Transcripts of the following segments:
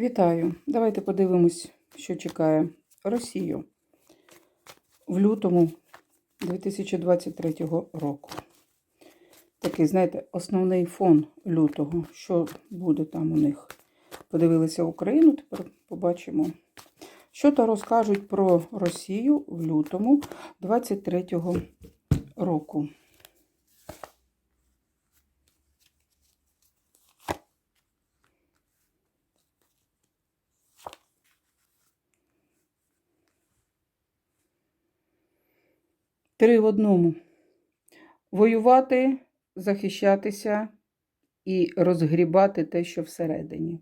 Вітаю! Давайте подивимось, що чекає Росію в лютому 2023 року. Такий, знаєте, основний фон лютого. Що буде там у них? Подивилися Україну, тепер побачимо. Що то розкажуть про Росію в лютому 2023 року. Три в одному. Воювати, захищатися і розгрібати те, що всередині.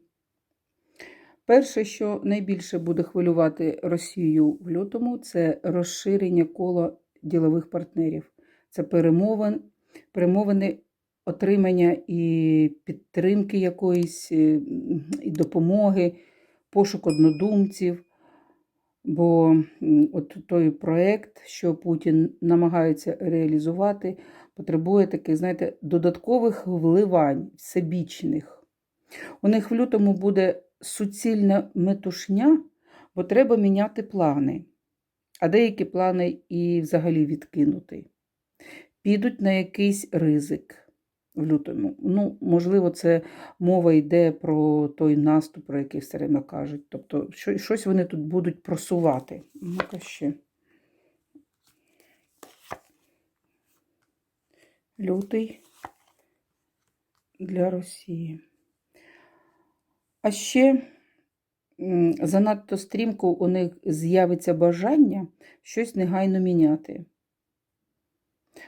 Перше, що найбільше буде хвилювати Росію в лютому, це розширення кола ділових партнерів. Це перемовин, перемовини отримання і підтримки якоїсь, і допомоги, пошук однодумців. Бо от той проєкт, що Путін намагається реалізувати, потребує таких, знаєте, додаткових вливань, всебічних. У них в лютому буде суцільна метушня, бо треба міняти плани. А деякі плани і взагалі відкинути. Підуть на якийсь ризик в лютому. Ну, можливо, це мова йде про той наступ, про який все время кажуть. Тобто, що- щось вони тут будуть просувати. Ну-ка ще. Лютий для Росії. А ще занадто стрімко у них з'явиться бажання щось негайно міняти.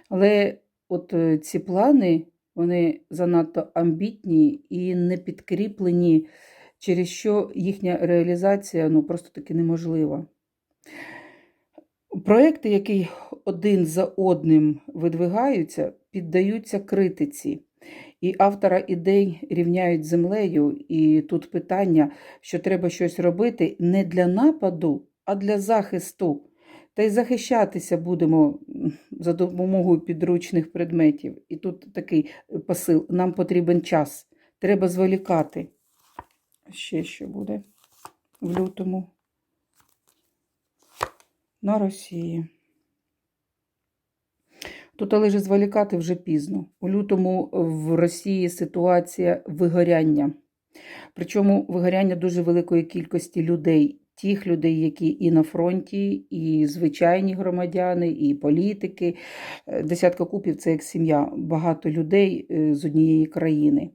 Але от е, ці плани, вони занадто амбітні і не підкріплені, через що їхня реалізація ну, просто таки неможлива. Проекти, які один за одним видвигаються, піддаються критиці. І автора ідей рівняють землею. І тут питання, що треба щось робити не для нападу, а для захисту. Та й захищатися будемо за допомогою підручних предметів. І тут такий е, посил: нам потрібен час. Треба зволікати. Ще що буде в лютому на Росії. Тут але ж зволікати вже пізно. У лютому в Росії ситуація вигоряння. Причому вигоряння дуже великої кількості людей. Тих людей, які і на фронті, і звичайні громадяни, і політики. Е, Десятка купів це як сім'я, багато людей е, з однієї країни.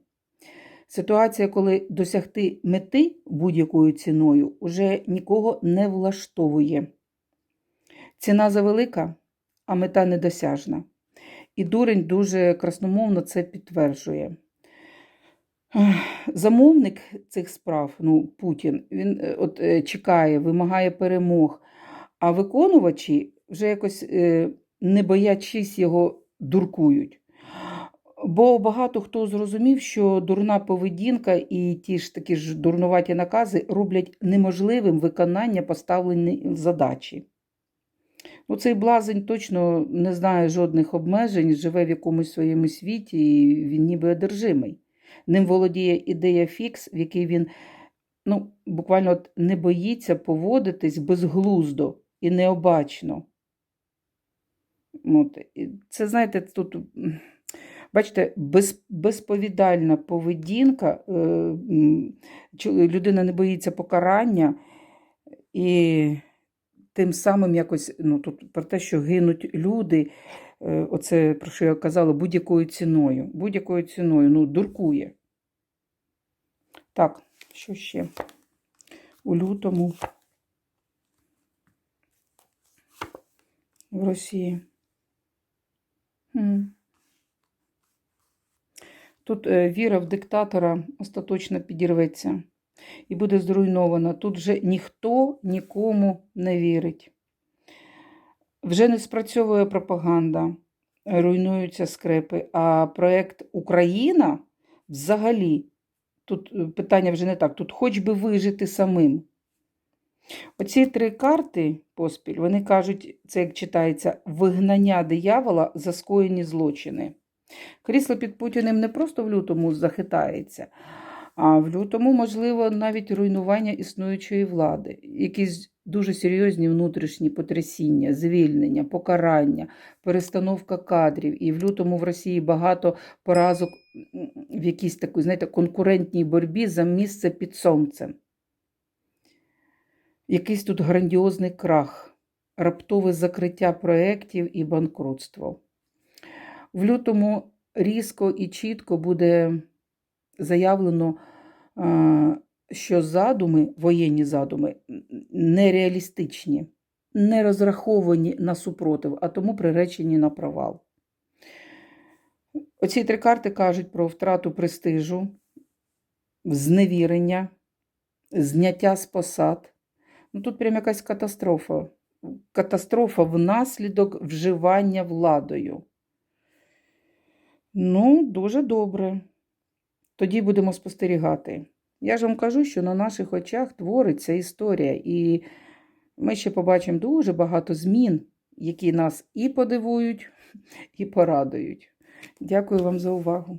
Ситуація, коли досягти мети будь-якою ціною, уже нікого не влаштовує. Ціна завелика, а мета недосяжна. І дурень дуже красномовно це підтверджує. Замовник цих справ, ну, Путін, він е, от, е, чекає, вимагає перемог, а виконувачі вже якось, е, не боячись його, дуркують. Бо багато хто зрозумів, що дурна поведінка і ті ж такі ж дурнуваті накази роблять неможливим виконання поставленої задачі. Ну, цей блазень точно не знає жодних обмежень, живе в якомусь своєму світі, і він ніби одержимий. Ним володіє ідея фікс, в якій він ну, буквально от не боїться поводитись безглуздо і необачно. От. Це, знаєте, тут, бачите, без, безповідальна поведінка, е, людина не боїться покарання, і тим самим якось ну, тут про те, що гинуть люди, оце про що я казала, будь-якою ціною. Будь-якою ціною, ну, дуркує. Так, що ще? У лютому в Росії. Тут е, віра в диктатора остаточно підірветься і буде зруйнована. Тут вже ніхто нікому не вірить. Вже не спрацьовує пропаганда, руйнуються скрепи, а проєкт Україна взагалі, тут е, питання вже не так, тут хоч би вижити самим. Оці три карти поспіль, вони кажуть, це як читається, вигнання диявола за скоєні злочини. Крісло під Путіним не просто в лютому захитається, А в лютому, можливо, навіть руйнування існуючої влади, якісь дуже серйозні внутрішні потрясіння, звільнення, покарання, перестановка кадрів. І в лютому в Росії багато поразок в якійсь такій, знаєте, конкурентній боротьбі за місце під сонцем. Якийсь тут грандіозний крах, раптове закриття проєктів і банкрутство. В лютому різко і чітко буде заявлено, а, що задуми, воєнні задуми, нереалістичні, не розраховані на супротив, а тому приречені на провал. Оці три карти кажуть про втрату престижу, зневірення, зняття з посад. Ну, тут прям якась катастрофа. Катастрофа внаслідок вживання владою. Ну, дуже добре. Тоді будемо спостерігати. Я ж вам кажу, що на наших очах твориться історія, і ми ще побачимо дуже багато змін, які нас і подивують, і порадують. Дякую вам за увагу.